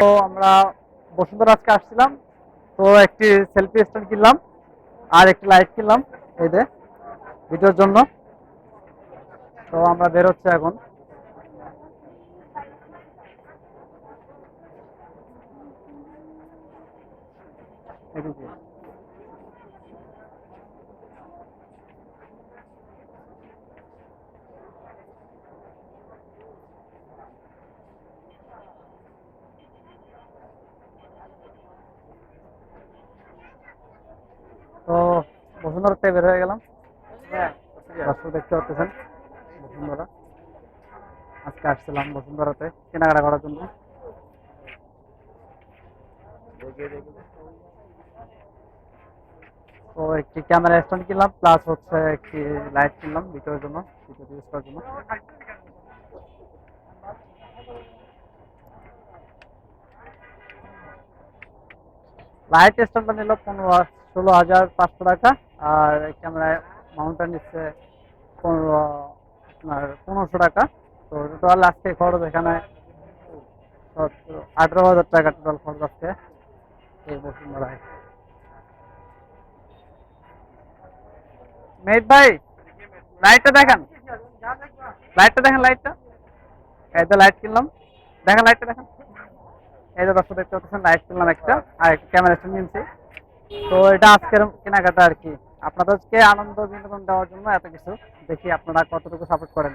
তো আমরা বসুন্ধরা আজকে আসছিলাম। তো একটি সেলফি স্ট্যান্ড কিনলাম আর একটি লাইট কিনলাম এই যে ভিডিওর জন্য। তো আমরা বেরোচ্ছি এখন। এদিকে। তো বসুন্ধরা বের হয়ে গেলাম। দর্শক দেখতে পাচ্ছেন বসুন্ধরা আজকে আসছিলাম বসুন্ধরাতে কেনাকাটা করার জন্য। তো একটি ক্যামেরা স্ট্যান্ড কিনলাম, প্লাস হচ্ছে একটি লাইট কিনলাম, ভিতরের জন্য ভিডিও ইউজ করার জন্য। লাইট স্ট্যান্ডটা নিল পনেরো ষোলো হাজার পাঁচশো টাকা আর ক্যামেরায় মাউন্টটা নিচ্ছে পনেরো আপনার পনেরোশো টাকা। তো টোটাল আজকে খরচ এখানে আঠেরো হাজার টাকা টোটাল খরচ আসছে এই বসুন্ধরায় মেহিত ভাই লাইটটা দেখেন। লাইটটা দেখেন লাইটটা এই তো লাইট কিনলাম। দেখেন লাইটটা দেখেন। এই যে দর্শক দেখতে পাচ্ছেন লাইট কিনলাম একটা। আর ক্যামেরা স্ট্যান্ড তো এটা আজকের কেনাকাটা আর কি। আপনাদেরকে আনন্দ, বিনোদন দেওয়ার জন্য এত কিছু। দেখি আপনারা কতটুকু সাপোর্ট করেন।